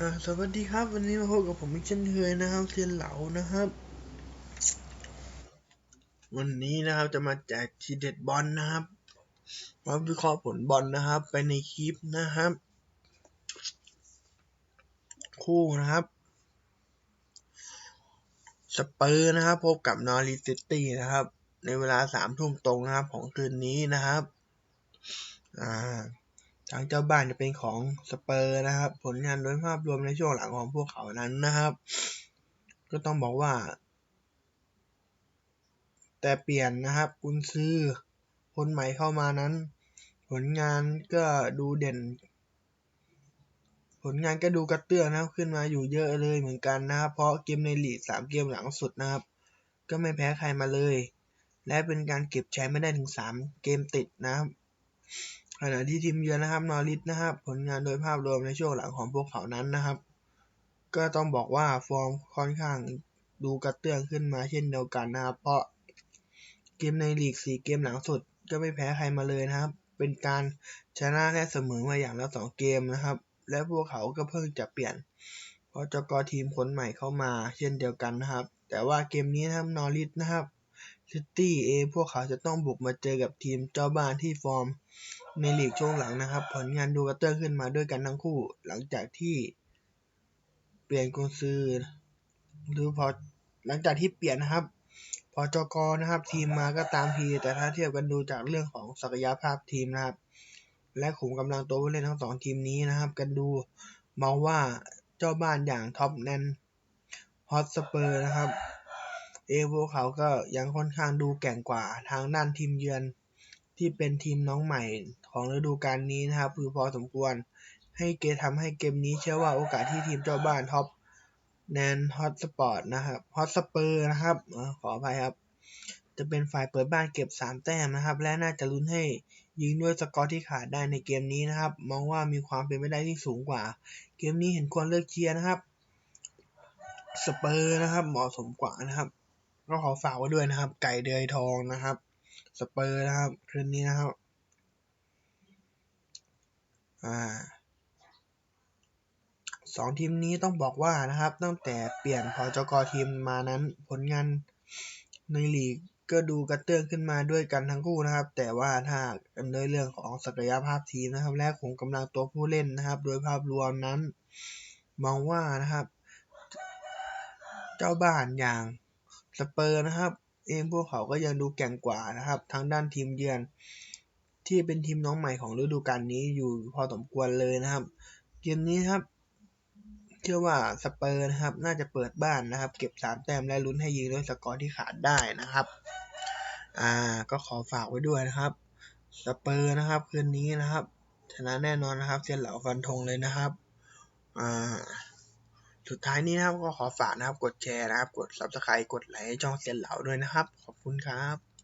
อ่าสวัสดีครับ วันนี้มาพบกับผมอีกเช่นเคยนะครับเซียนเหลานะครับ วันนี้นะครับจะมาแจกทีเด็ดบอลนะครับมาวิเคราะห์ผลบอลนะครับ ไปในคลิปนะครับ คู่นะครับสเปอร์นะครับ พบกับนอริซิตี้นะครับ ในเวลาสามทุ่มตรงนะครับ ของคืนนี้นะครับ อ่า ทางเจ้าบ้านจะเป็นของสเปอร์นะครับ ผลงานโดยภาพรวมในช่วงหลังของพวกเขานั้นนะครับ ก็ต้องบอกว่า แต่เปลี่ยนนะครับกุนซื้อคนใหม่เข้ามานั้น ผลงานก็ดูเด่น ผลงานก็ดูกระเตื้อนะครับขึ้นมาอยู่เยอะเลยเหมือนกันนะครับ เพราะเกมในลีกสามเกมหลังสุดนะครับ ก็ไม่แพ้ใครมาเลย และเป็นการเก็บแชมป์ไม่ได้ถึงสามเกมติดนะครับ ขณะที่ทีมเยือนนะครับนอริสนะครับ ผลงานโดยภาพรวมในช่วงหลังของพวกเขานั้นนะครับ ก็ต้องบอกว่าฟอร์มค่อนข้างดูกระเตื้องขึ้นมาเช่นเดียวกันนะครับ เพราะเกมในลีกสี่เกมหลังสุด ก็ไม่แพ้ใครมาเลยนะครับ เป็นการชนะและเสมอมาอย่างละสองเกมนะครับ และพวกเขาก็เพิ่งจะเปลี่ยนเพราะจกทีมคนใหม่เข้ามาเช่นเดียวกันนะครับ แต่ว่าเกมนี้นะครับนอริสนะครับ ซิตี้เอพวกเขาจะต้องบุกมาเจอกับทีมเจ้าบ้านที่ฟอร์ม ในลีกช่วงหลังนะครับ ผลงานดูกระเตื้องขึ้นมาด้วยกันทั้งคู่ หลังจากที่เปลี่ยนกุนซือหรือพอหลังจากที่เปลี่ยนนะครับ พอจกนะครับ ทีมมาก็ตามทีแต่ถ้าเทียบกันดูจากเรื่องของศักยภาพทีมนะครับ และขุมกำลังตัวผู้เล่นทั้งสองทีมนี้นะครับ กันดูมองว่าเจ้าบ้านอย่างท็อปแนนฮอตสเปอร์นะครับ เอพวกเขาก็ยังค่อนข้างดูแก่งกว่าทางด้านทีมเยือน ที่เป็นทีมน้องใหม่ของฤดูกาลนี้นะครับคือพอสมควร ให้เกทำให้เกมนี้เชื่อว่าโอกาสที่ทีมเจ้าบ้านท็อปแนนฮอตสปอร์ตนะครับฮอตสเปอร์นะครับขออภัยครับ จะเป็นฝ่ายเปิดบ้านเก็บ 3 แต้มนะครับ และน่าจะลุ้นให้ยิงด้วยสกอร์ที่ขาดได้ในเกมนี้นะครับ มองว่ามีความเป็นไปได้ที่สูงกว่า เกมนี้เห็นควรเลือกเชียร์นะครับสเปอร์นะครับเหมาะสมกว่านะครับ ก็ขอฝากไว้ด้วยนะครับ ไก่เดือยทองนะครับ สเปอร์นะครับคืนนี้นะครับ อ่าสองทีมนี้ต้องบอกว่านะครับ ตั้งแต่เปลี่ยนพอจกทีมมานั้นผลงานในลีกก็ดูกระเตื้องขึ้นมาด้วยกันทั้งคู่นะครับ แต่ว่าถ้ากันด้วยเรื่องของศักยภาพทีมนะครับ และขุมกำลังตัวผู้เล่นนะครับ โดยภาพรวมนั้น มองว่านะครับ เจ้าบ้านอย่าง สเปอร์นะครับ เองพวกเขาก็ยังดูแก่งกว่านะครับ ทางด้านทีมเยือน ที่เป็นทีมน้องใหม่ของฤดูกาลนี้อยู่พอสมควรเลยนะครับ เกมนี้ครับ เชื่อว่าสเปอร์นะครับ น่าจะเปิดบ้านนะครับ เก็บสามแต้มและลุ้นให้ยิงด้วยสกอร์ที่ขาดได้นะครับอ่าก็ขอฝากไว้ด้วยนะครับสเปอร์นะครับคืนนี้นะครับ ชนะแน่นอนนะครับเซียนเหล่าฟันธงเลยนะครับ อ่า สุดท้ายนี้นะครับก็ขอฝากนะครับ กดแชร์นะครับ กด subscribe กดไลค์ช่องเซียนเหล่าด้วยนะครับ ขอบคุณครับ